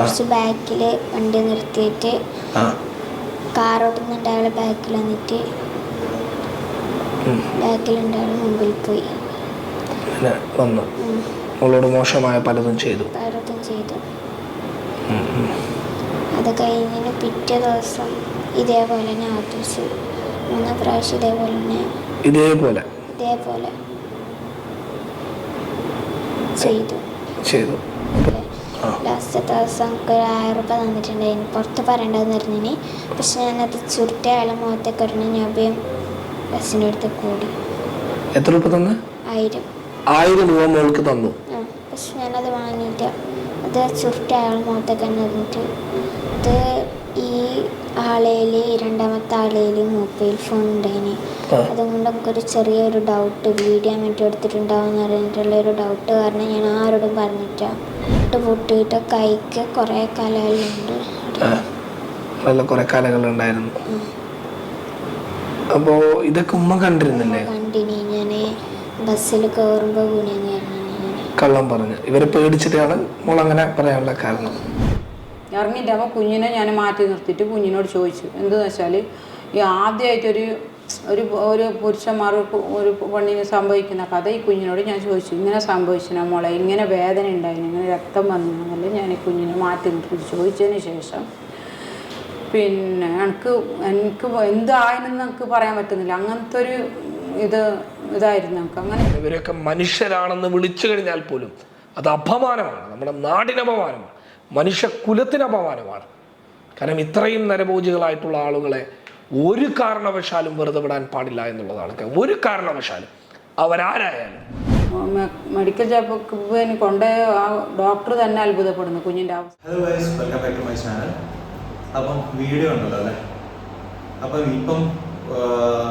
കുറച്ച് ബാക്കിൽ വണ്ടി നിർത്തിയിട്ട് ആ. ഓടുന്നുണ്ട് അയാൾ ബാക്കിൽ വന്നിട്ട്. ബാക്കിലുണ്ട് അയാൾ മുമ്പിൽ പോയി. വന്നു. അവളോട് മോശമായ പലതും ചെയ്തു. പലതും ചെയ്തു. അത് കഴിഞ്ഞിട്ട് പിറ്റേ ദിവസം ഇതേപോലെ തന്നെ ആവർത്തിച്ചു മൂന്ന് പ്രാവശ്യം ഇതേപോലെ തന്നെ ഇതേപോലെ. ഇതേപോലെ ചെയ്തു. ചെയ്തു. ലാസ്റ്റ് ദിവസം എനിക്ക് ഒരു ആയിരം രൂപ തന്നിട്ടുണ്ടായിരുന്നു പുറത്ത് പറയേണ്ടതെന്ന് പറഞ്ഞിന്. പക്ഷെ ഞാനത് ചുരുട്ടി അയാളെ മുഖത്തേക്ക് ഒരു ഞാൻ വേഗം ബസ്സിന്റെ അടുത്ത് കൂടി. എത്ര രൂപ തന്നെ? ആയിരം. ആയിരം രൂപ മോൾക്ക് തന്നു. ആ പക്ഷെ ഞാനത് വാങ്ങിയിട്ട് അത് ചുരുട്ടി അയാളെ മുഖത്തേക്ക് തന്നെ എറിഞ്ഞിട്ട് ഇത് ആളയിൽ രണ്ടാമത്തെ ആളേൽ മൊബൈൽ ഫോൺ ഉണ്ടായിന്. അതുകൊണ്ട് നമുക്കൊരു ചെറിയൊരു ഡൗട്ട് വീഡിയോ മറ്റും എടുത്തിട്ടുണ്ടാവും എന്ന് പറഞ്ഞിട്ടുള്ള ഒരു ഡൗട്ട് കാരണം ഞാൻ ആരോടും പറഞ്ഞിട്ട ഇട്ട് പൊട്ടിയിട്ട് കൈക്ക് കുറേ കലകളുണ്ട് നല്ല കുറെ അപ്പോ ഇതൊക്കെ ഉമ്മ കണ്ടിരുന്നില്ലേ? കണ്ടിനി. ഞാൻ ബസ്സിൽ കയറുമ്പോൾ കള്ളം പറഞ്ഞു ഞാൻ കള്ളം പറഞ്ഞു. ഇവരെ പേടിച്ചിട്ടാണ് മോൾ അങ്ങനെ പറയാനുള്ള കാരണം. ഇറങ്ങിയിട്ട് അപ്പോൾ കുഞ്ഞിനെ ഞാൻ മാറ്റി നിർത്തിയിട്ട് കുഞ്ഞിനോട് ചോദിച്ചു. എന്തെന്ന് വെച്ചാൽ ഈ ആദ്യമായിട്ടൊരു ഒരു ഒരു പുരുഷന്മാർ ഒരു പെണ്ണിന് സംഭവിക്കുന്ന കഥ ഈ കുഞ്ഞിനോട് ഞാൻ ചോദിച്ചു. ഇങ്ങനെ സംഭവിച്ചു മോളെ? ഇങ്ങനെ വേദന ഉണ്ടായിരുന്നു ഇങ്ങനെ രക്തം വന്നു? എന്നല്ല ഞാൻ ഈ കുഞ്ഞിനെ മാറ്റി നിർത്തി ചോദിച്ചതിന് ശേഷം പിന്നെ എനിക്ക് എനിക്ക് എന്തായെന്ന് എനിക്ക് പറയാൻ പറ്റുന്നില്ല. അങ്ങനത്തെ ഒരു ഇത് ഇതായിരുന്നു എനിക്ക് അങ്ങനെ ഇവരൊക്കെ മനുഷ്യരാണെന്ന് വിളിച്ചു കഴിഞ്ഞാൽ പോലും അത് അപമാനമാണ്. നമ്മുടെ നാടിന് അപമാനമാണ് മനുഷ്യ കുലത്തിന് അപമാനമാണ് കാരണം ഇത്രയും നരഭോജികളായിട്ടുള്ള ആളുകളെ ഒരു കാരണവശാലും വെറുതെ വിടാൻ പാടില്ല എന്നുള്ളതാണ്. ഒരു കാരണവശാലും. അവരാരായാലും. മെഡിക്കൽ ചെക്കപ്പിന് കൊണ്ട് ആ ഡോക്ടർ തന്നെ അത്ഭുതപ്പെടുന്നു. കുഞ്ഞിന്റെ അവസ്ഥ. Hello guys welcome back to my channel അപ്പം വീഡിയോ ഉണ്ടല്ലോ അല്ലേ? അപ്പം ഇപ്പം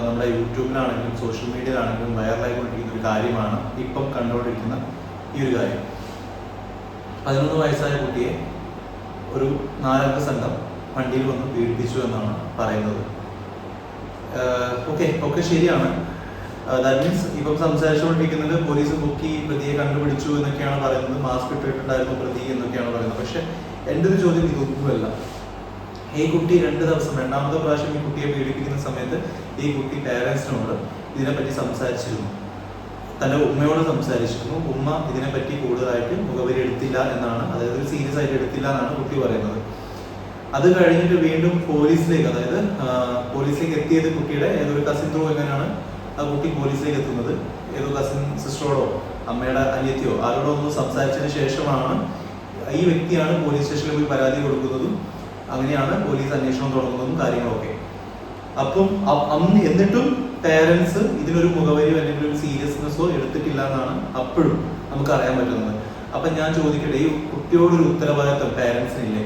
നമ്മുടെ യൂട്യൂബിലാണെങ്കിലും സോഷ്യൽ മീഡിയയിലാണെങ്കിലും വൈറലായിക്കൊണ്ടിരിക്കുന്ന ഒരു കാര്യമാണ് ഇപ്പം കണ്ടുകൊണ്ടിരിക്കുന്ന ഈ ഒരു കാര്യം. പതിനൊന്ന് വയസ്സായ കുട്ടിയെ ഒരു നാലംഗ സംഘം വണ്ടിയിൽ വന്ന് പീഡിപ്പിച്ചു എന്നാണ് പറയുന്നത്. ഓക്കെ ഒക്കെ ശരിയാണ്. ദാറ്റ് മീൻസ് ഇപ്പം സംസാരിച്ചുകൊണ്ടിരിക്കുന്നത് പോലീസ് ബുക്കി പ്രതിയെ കണ്ടുപിടിച്ചു എന്നൊക്കെയാണ് പറയുന്നത്. മാസ്ക് ഇട്ടിട്ടുണ്ടായിരുന്നു പ്രതി എന്നൊക്കെയാണ് പറയുന്നത്. പക്ഷെ എന്റെ ഒരു ചോദ്യം ഇതൊന്നുമല്ല. ഈ കുട്ടി രണ്ട് ദിവസം രണ്ടാമത്തെ പ്രാവശ്യം ഈ കുട്ടിയെ പീഡിപ്പിക്കുന്ന സമയത്ത് ഈ കുട്ടി പേരൻസിനോട് ഇതിനെപ്പറ്റി സംസാരിച്ചിരുന്നു. തന്റെ ഉമ്മയോട് സംസാരിച്ചിരുന്നു. ഉമ്മ ഇതിനെപ്പറ്റി കൂടുതലായിട്ട് എടുത്തില്ല എന്നാണ് അതായത് ഒരു സീരിയസ് ആയിട്ട് എടുത്തില്ല എന്നാണ് കുട്ടി പറയുന്നത്. അത് കഴിഞ്ഞിട്ട് വീണ്ടും പോലീസിലേക്ക് അതായത് പോലീസിലേക്ക് എത്തിയത് കുട്ടിയുടെ ഏതൊരു കസിൻ ത്രൂ എങ്ങനെയാണ് ആ കുട്ടി പോലീസിലേക്ക് എത്തുന്നത്? ഏതോ കസിൻ സിസ്റ്ററോടോ അമ്മയുടെ അനിയത്തിയോ ആരോടോ ഒന്ന് സംസാരിച്ചതിന് ശേഷമാണ് ഈ വ്യക്തിയാണ് പോലീസ് സ്റ്റേഷനിൽ പോയി പരാതി കൊടുക്കുന്നതും അങ്ങനെയാണ് പോലീസ് അന്വേഷണം തുടങ്ങുന്നതും കാര്യങ്ങളൊക്കെ. അപ്പം അന്ന് എന്നിട്ടും പേരൻസ് ഇതിനൊരു മുഖവരിയോ അല്ലെങ്കിൽ ഒരു സീരിയസ്നെസ്സോ എടുത്തിട്ടില്ല എന്നാണ് അപ്പോഴും നമുക്ക് അറിയാൻ പറ്റുന്നത്. അപ്പൊ ഞാൻ ചോദിക്കട്ടെ ഈ കുട്ടിയോടൊരു ഉത്തരവാദിത്തം പേരൻസിനില്ലേ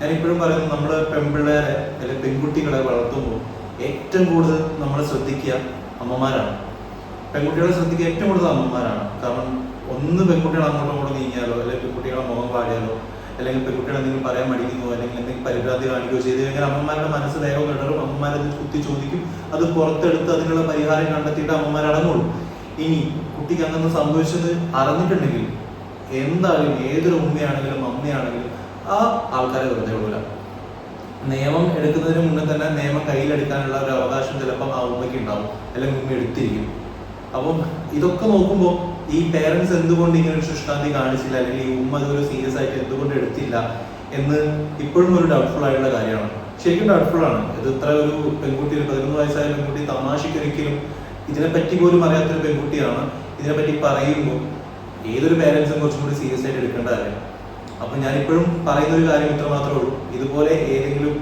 ഞാൻ ഇപ്പോഴും പറയുന്നത് നമ്മൾ പെൺപിള്ളേരെ അല്ലെങ്കിൽ പെൺകുട്ടികളെ വളർത്തുമ്പോൾ ഏറ്റവും കൂടുതൽ നമ്മൾ ശ്രദ്ധിക്കുക അമ്മമാരാണ്. പെൺകുട്ടികളെ ശ്രദ്ധിക്കുക ഏറ്റവും കൂടുതൽ അമ്മമാരാണ്. കാരണം ഒന്ന് പെൺകുട്ടികൾ അങ്ങോട്ടും അങ്ങോട്ട് നീങ്ങിയാലോ അല്ലെങ്കിൽ പെൺകുട്ടികളെ മുഖം പാടിയാലോ അല്ലെങ്കിൽ പെൺകുട്ടികൾ എന്തെങ്കിലും പറയാൻ മടിക്കുന്നോ അല്ലെങ്കിൽ എന്തെങ്കിലും പരിഭ്രാന്തി കാണിക്കുകയോ ചെയ്ത് കഴിഞ്ഞാൽ അമ്മമാരുടെ മനസ്സ് വേഗം കിടറും അമ്മമാരത് കുത്തി ചോദിക്കും അത് പുറത്തെടുത്ത് അതിനുള്ള പരിഹാരം കണ്ടെത്തിയിട്ട് അമ്മമാരടങ്ങുള്ളൂ ഇനി കുട്ടിക്ക് അങ്ങനെ സംഭവിച്ചത് അറിഞ്ഞിട്ടുണ്ടെങ്കിൽ എന്തായാലും ഏതൊരു ഉമ്മയാണെങ്കിലും അമ്മയാണെങ്കിലും ആ ആൾക്കാരെ വെറുതെ വിടൂല. നിയമം എടുക്കുന്നതിന് മുന്നേ തന്നെ നിയമം കയ്യിലെടുക്കാനുള്ള ഒരു അവകാശം ചിലപ്പം ആ ഉമ്മയ്ക്ക് ഉണ്ടാവും. അല്ലെങ്കിൽ ഉമ്മ എടുത്തിരിക്കും. അപ്പം ഇതൊക്കെ നോക്കുമ്പോൾ ഈ പേരൻസ് എന്തുകൊണ്ട് ഇങ്ങനെ ഒരു ശുഷ്കാന്തി കാണിച്ചില്ല? അല്ലെങ്കിൽ ഈ ഉമ്മ ഇതൊരു സീരിയസ് ആയിട്ട് എന്തുകൊണ്ട് എടുത്തില്ല? എന്ന് ഇപ്പോഴും ഒരു ഡൗട്ട്ഫുൾ ആയിട്ടുള്ള കാര്യമാണ്. ശരിക്കും ഡൗട്ട്ഫുൾ ആണ്. ഇത് ഇത്ര ഒരു പെൺകുട്ടി ഒരു പതിനൊന്ന് വയസ്സായ പെൺകുട്ടി തമാശയ്ക്കൊരിക്കലും ഇതിനെപ്പറ്റി പോലും അറിയാത്തൊരു പെൺകുട്ടിയാണ്. ഇതിനെപ്പറ്റി പറയുമ്പോൾ ഏതൊരു പേരൻസും കുറച്ചും കൂടി സീരിയസ് ആയിട്ട് എടുക്കേണ്ട കാര്യം. അപ്പൊ ഞാൻ ഇപ്പോഴും പറയുന്ന ഒരു കാര്യം ഇത്ര മാത്രമേ ഉള്ളൂ. ഇതുപോലെ ഏതെങ്കിലും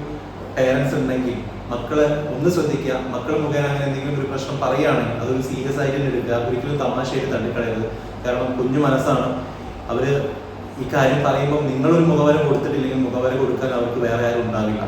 പേരൻസ് ഉണ്ടെങ്കിൽ മക്കളെ ഒന്ന് ശ്രദ്ധിക്കുക. മക്കൾ മുഖേന അങ്ങനെ എന്തെങ്കിലും ഒരു പ്രശ്നം പറയുകയാണെങ്കിൽ അതൊരു സീരിയസ് ആയിട്ട് എടുക്കുക. ഒരിക്കലും തമാശയായിട്ട് തള്ളിക്കളയരുത്. കാരണം കുഞ്ഞു മനസ്സാണ്. അവർ ഈ കാര്യം പറയുമ്പോൾ നിങ്ങളൊരു മുഖവരം കൊടുത്തിട്ടില്ലെങ്കിൽ മുഖവരം കൊടുക്കാൻ അവർക്ക് വേറെ ആരും ഉണ്ടാവില്ല.